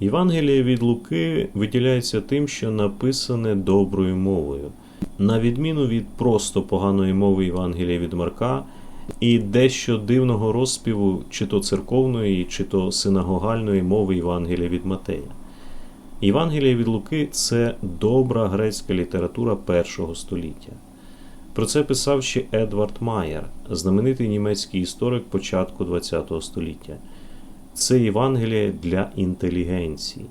Євангеліє від Луки виділяється тим, що написане доброю мовою, на відміну від просто поганої мови Євангелія від Марка і дещо дивного розспіву чи то церковної, чи то синагогальної мови Євангелія від Матея. Євангеліє від Луки це добра грецька література першого століття. Про це писав ще Едвард Майер, знаменитий німецький історик початку ХХ століття. Це Євангеліє для інтелігенції,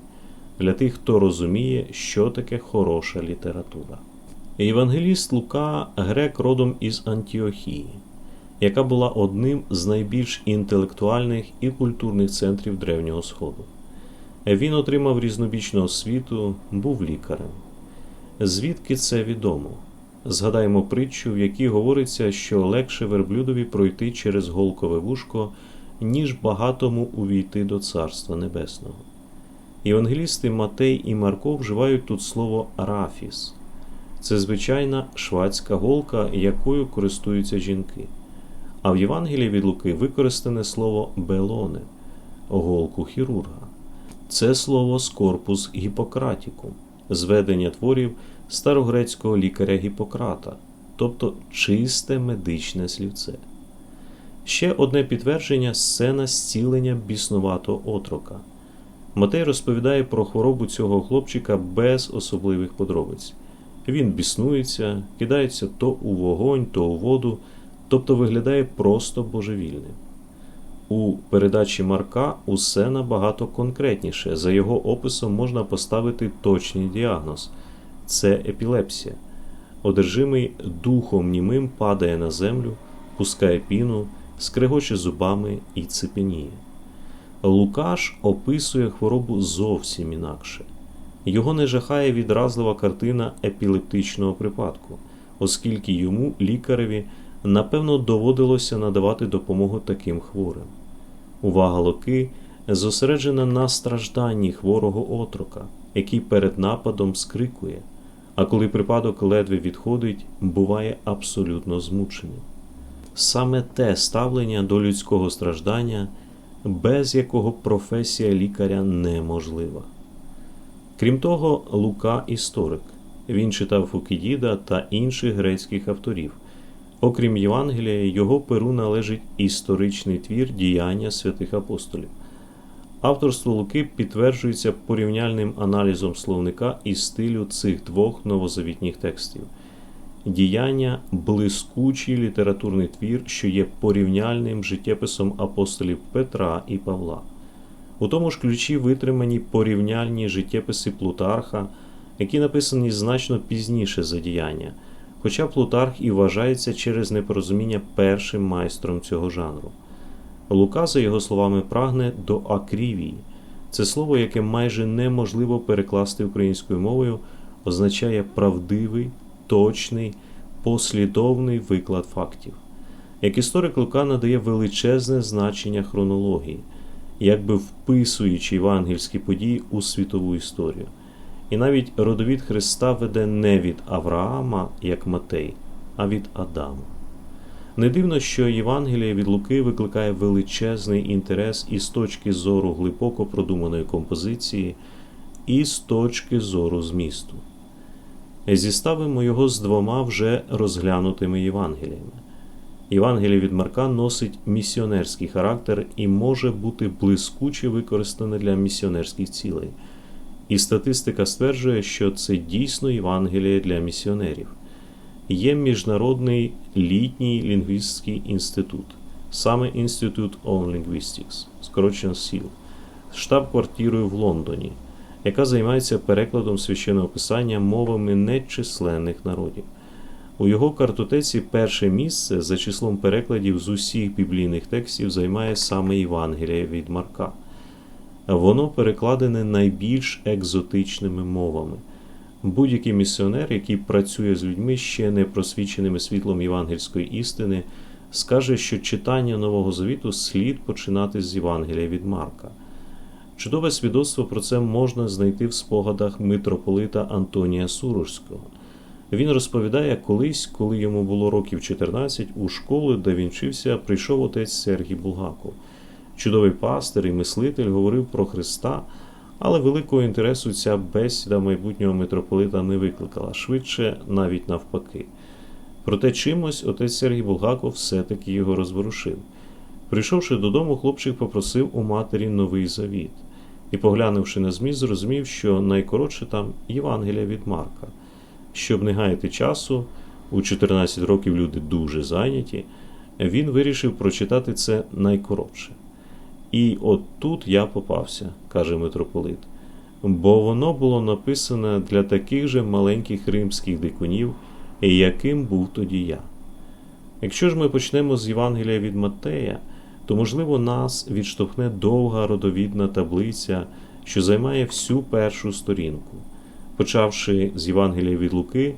для тих, хто розуміє, що таке хороша література. Євангеліст Лука грек родом із Антіохії, яка була одним з найбільш інтелектуальних і культурних центрів Древнього Сходу. Він отримав різнобічну освіту, був лікарем. Звідки це відомо? Згадаємо притчу, в якій говориться, що легше верблюдові пройти через голкове вушко, ніж багатому увійти до Царства Небесного. Євангелісти Матей і Марко вживають тут слово рафіс. Це звичайна швадська голка, якою користуються жінки. А в Євангелії від Луки використане слово белоне голку хірурга. Це слово з корпус Гіппократікум, зведення творів старогрецького лікаря Гіппократа, тобто чисте медичне слівце. Ще одне підтвердження сцена зцілення біснуватого отрока. Матей розповідає про хворобу цього хлопчика без особливих подробиць. Він біснується, кидається то у вогонь, то у воду, тобто виглядає просто божевільним. У передачі Марка усе набагато конкретніше. За його описом можна поставити точний діагноз це епілепсія. Одержимий духом німим падає на землю, пускає піну, скрегоче зубами і цепеніє. Лукаш описує хворобу зовсім інакше. Його не жахає відразлива картина епілептичного припадку, оскільки йому, лікареві, напевно, доводилося надавати допомогу таким хворим. Увага Луки зосереджена на стражданні хворого отрока, який перед нападом скрикує, а коли припадок ледве відходить, буває абсолютно змученим. Саме те ставлення до людського страждання, без якого професія лікаря неможлива. Крім того, Лука історик. Він читав Фукідіда та інших грецьких авторів. Окрім Євангелія, його перу належить історичний твір діяння святих апостолів. Авторство Луки підтверджується порівняльним аналізом словника і стилю цих двох новозавітніх текстів. Діяння блискучий літературний твір, що є порівняльним життєписом апостолів Петра і Павла. У тому ж ключі витримані порівняльні життєписи Плутарха, які написані значно пізніше за діяння, хоча Плутарх і вважається через непорозуміння першим майстром цього жанру. Лука, за його словами, прагне до акрівії. Це слово, яке майже неможливо перекласти українською мовою, означає правдивий, точний, послідовний виклад фактів. Як історик Лука надає величезне значення хронології, якби вписуючи євангельські події у світову історію. І навіть родовід Христа веде не від Авраама, як Матей, а від Адама. Не дивно, що Євангеліє від Луки викликає величезний інтерес і з точки зору глибоко продуманої композиції, і з точки зору змісту. Зіставимо його з двома вже розглянутими Євангеліями. Євангеліє від Марка носить місіонерський характер і може бути блискуче використане для місіонерських цілей. І статистика стверджує, що це дійсно Євангеліє для місіонерів. Є Міжнародний літній лінгвістський інститут, саме Institute of Linguistics, скорочено СІЛ, з штаб-квартирою в Лондоні, яка займається перекладом священного писання мовами нечисленних народів. У його картотеці перше місце за числом перекладів з усіх біблійних текстів займає саме Євангеліє від Марка. Воно перекладене найбільш екзотичними мовами. Будь-який місіонер, який працює з людьми, ще не просвіченими світлом євангельської істини, скаже, що читання Нового Завіту слід починати з Євангелія від Марка. Чудове свідоцтво про це можна знайти в спогадах митрополита Антонія Сурожського. Він розповідає, колись, коли йому було років 14, у школу, де він вчився, прийшов отець Сергій Булгаков. Чудовий пастир і мислитель говорив про Христа, Але великого інтересу ця бесіда майбутнього митрополита не викликала, швидше навіть навпаки. Проте чимось отець Сергій Булгаков все-таки його розворушив. Прийшовши додому, хлопчик попросив у матері новий завіт і, поглянувши на зміст, зрозумів, що найкоротше там Євангелія від Марка. Щоб не гаяти часу, у 14 років люди дуже зайняті, він вирішив прочитати це найкоротше. І от тут я попався, каже митрополит, бо воно було написане для таких же маленьких римських дикунів, яким був тоді я. Якщо ж ми почнемо з Євангелія від Матея, то, можливо, нас відштовхне довга родовідна таблиця, що займає всю першу сторінку. Почавши з Євангелія від Луки,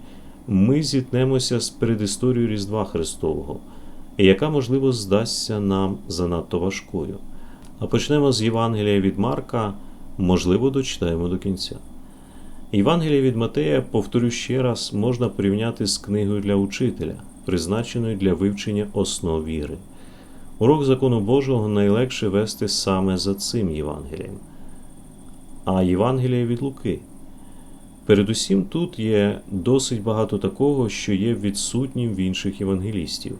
ми зіткнемося з передісторією Різдва Христового, яка, можливо, здасться нам занадто важкою. А почнемо з Євангелія від Марка, можливо, дочитаємо до кінця. Євангелія від Матея, повторю ще раз, можна порівняти з книгою для учителя, призначеною для вивчення основ віри. Урок закону Божого найлегше вести саме за цим Євангелієм. А Євангелія від Луки. Передусім тут є досить багато такого, що є відсутнім в інших євангелістів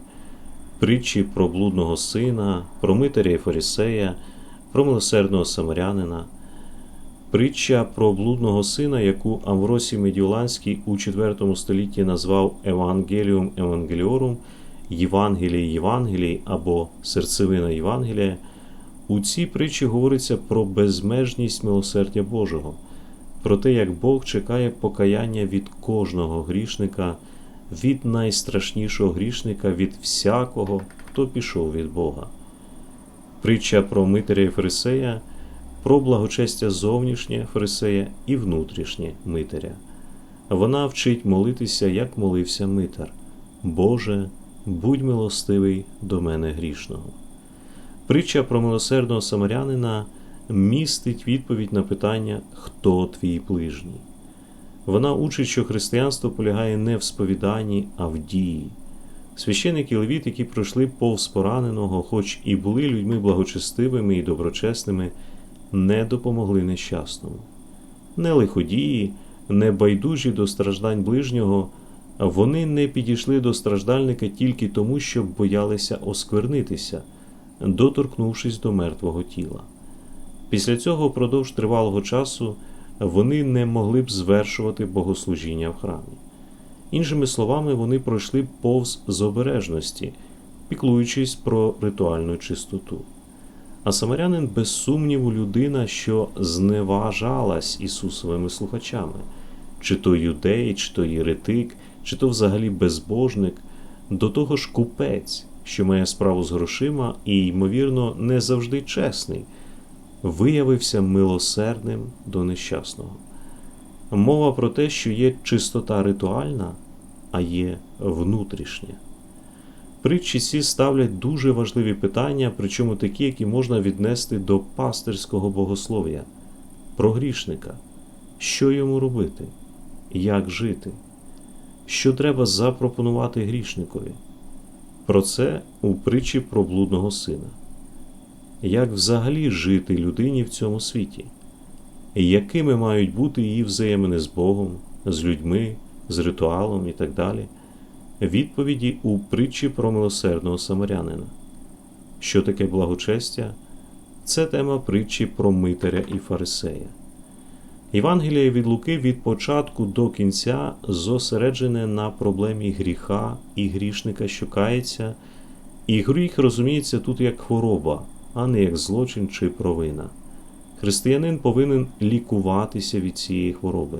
притчі про блудного сина, про митаря і фарисея, про милосердного самарянина. Притча про блудного сина, яку Амвросій Медіоланський у IV столітті назвав Евангеліум Евангеліорум, Євангелій Євангелій або серцевина Євангелія, у цій притчі говориться про безмежність милосердя Божого, про те, як Бог чекає покаяння від кожного грішника, від найстрашнішого грішника, від всякого, хто пішов від Бога. Притча про Митаря і Фарисея, про благочестя зовнішнє Фарисея і внутрішнє Митаря. Вона вчить молитися, як молився Митар. Боже, будь милостивий до мене грішного. Притча про милосердного самарянина містить відповідь на питання Хто твій ближній? Вона учить, що християнство полягає не в сповіданні, а в дії. Священики левіт, які пройшли повз пораненого, хоч і були людьми благочестивими і доброчесними, не допомогли нещасному. Не лиходії, не байдужі до страждань ближнього, вони не підійшли до страждальника тільки тому, що боялися осквернитися, доторкнувшись до мертвого тіла. Після цього впродовж тривалого часу вони не могли б звершувати богослужіння в храмі. Іншими словами, вони пройшли повз з обережності, піклуючись про ритуальну чистоту. А самарянин, без сумніву, людина, що зневажалась Ісусовими слухачами, чи то юдей, чи то єретик, чи то взагалі безбожник, до того ж купець, що має справу з грошима і, ймовірно, не завжди чесний, виявився милосердним до нещасного. Мова про те, що є чистота ритуальна, а є внутрішня. Притчі ці ставлять дуже важливі питання, причому такі, які можна віднести до пастирського богослов'я, про грішника, що йому робити, як жити, що треба запропонувати грішникові. Про це у притчі про блудного сина. Як взагалі жити людині в цьому світі? Якими мають бути її взаємини з Богом, з людьми, з ритуалом і так далі? Відповіді у притчі про милосердного самарянина. Що таке благочестя? Це тема притчі про Митаря і Фарисея. Євангеліє від Луки від початку до кінця зосереджене на проблемі гріха і грішника, що кається, і гріх розуміється тут як хвороба, а не як злочин чи провина. Християнин повинен лікуватися від цієї хвороби,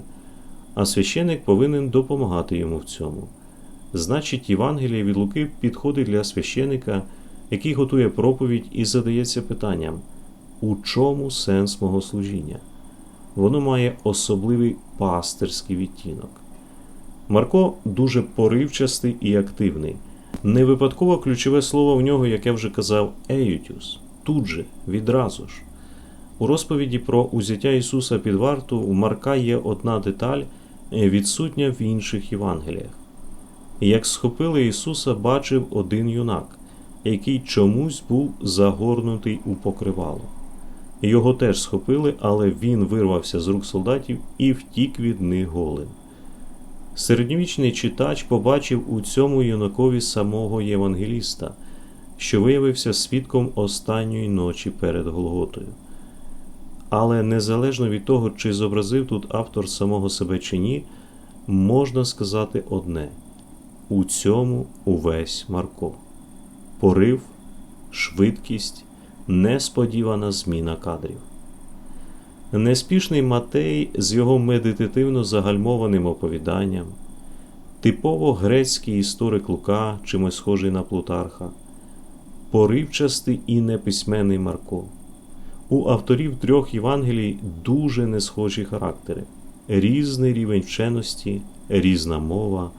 а священик повинен допомагати йому в цьому. Значить, Євангеліє від Луки підходить для священика, який готує проповідь і задається питанням, у чому сенс мого служіння? Воно має особливий пастирський відтінок. Марко дуже поривчастий і активний. Не випадково ключове слово в нього, як я вже казав, еютюс, тут же, відразу ж. У розповіді про узяття Ісуса під варту у Марка є одна деталь, відсутня в інших Євангеліях. Як схопили Ісуса, бачив один юнак, який чомусь був загорнутий у покривало. Його теж схопили, але він вирвався з рук солдатів і втік від них голим. Середньовічний читач побачив у цьому юнакові самого Євангеліста, що виявився свідком останньої ночі перед Голготою. Але незалежно від того, чи зобразив тут автор самого себе чи ні, можна сказати одне: у цьому увесь Марко. Порив, швидкість, несподівана зміна кадрів. Неспішний Матей з його медитативно загальмованим оповіданням, типово грецький історик Лука, чимось схожий на Плутарха, поривчастий і неписьменний Марко. У авторів трьох Євангелій дуже несхожі характери, різний рівень вченості, різна мова,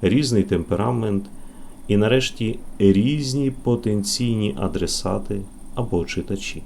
різний темперамент і, нарешті, різні потенційні адресати або читачі.